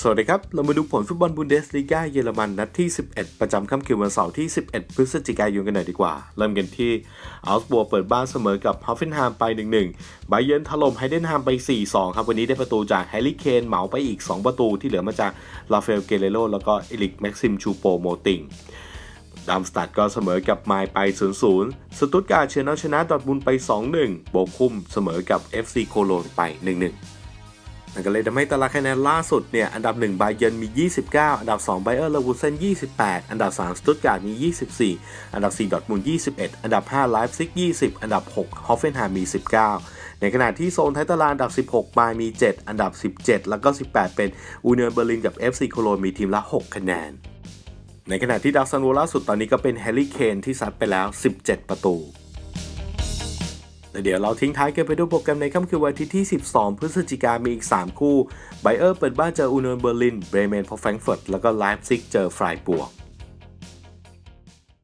สวัสดีครับ เรามาดูผลฟุตบอลบุนเดสลีกาเยอรมันนัดที่ 11 ประจำค่ำคืนวันเสาร์ที่ 11 พฤศจิกายนกันหน่อยดีกว่า เริ่มกันที่อัลสบัวเปิดบ้านเสมอกับฮอฟเฟนไฮม์ไป 1-1 ไบเยนถล่มไฮเดนไฮม์ไป 4-2 ครับ วันนี้ได้ประตูจากแฮร์รี่เคนเหมาไปอีก 2 ประตูที่เหลือมาจากลาเฟลเกเรโรแล้วก็เอลิกแม็กซิมชูโปโมติงดัมสตัดก็เสมอกับไมล์ไป 0-0 สตุตการ์เชยร์นชนะดอทมุนไป 2-1 โบคุมเสมอกับ FC โคโลนไป 1-1 นั่นก็เลยทำให้ตารางคะแนนล่าสุดเนี่ยอันดับ1ไบเยร์นมี 29 อันดับ 2 ไบเออร์เลวูเซน28 อันดับ 3 สตุตการ์ดมี 24 อันดับ 4 ดอทมุน21 อันดับ 5 ไลฟ์ซิก 20 อันดับ 6 ฮอฟเฟนไฮม์มี 19 ในขณะที่โซนท้ายตารางอันดับ 16 บายมี 7 อันดับ 17 แล้วก็ 18 เป็นอูเนียนเบอร์ลินกับ FC โคโลนมีทีมละ 6 คะแนน ในขณะที่ดาวซันโวล่าสุดตอนนี้ก็เป็นแฮร์รี่เคนที่ซัดไปแล้ว 17 ประตู และเดี๋ยวเราทิ้งท้ายกันไปด้วยโปรแกรมในค่ำคืนวันอาทิตย์ที่ 12 พฤศจิกายนมีอีก 3 คู่ไบเออร์เปิดบ้านเจออูนเนอร์เบอร์ลิน เบรเมนพอแฟรงก์เฟิร์ตแล้วก็ไลฟ์ซิกเจอฟรายบวก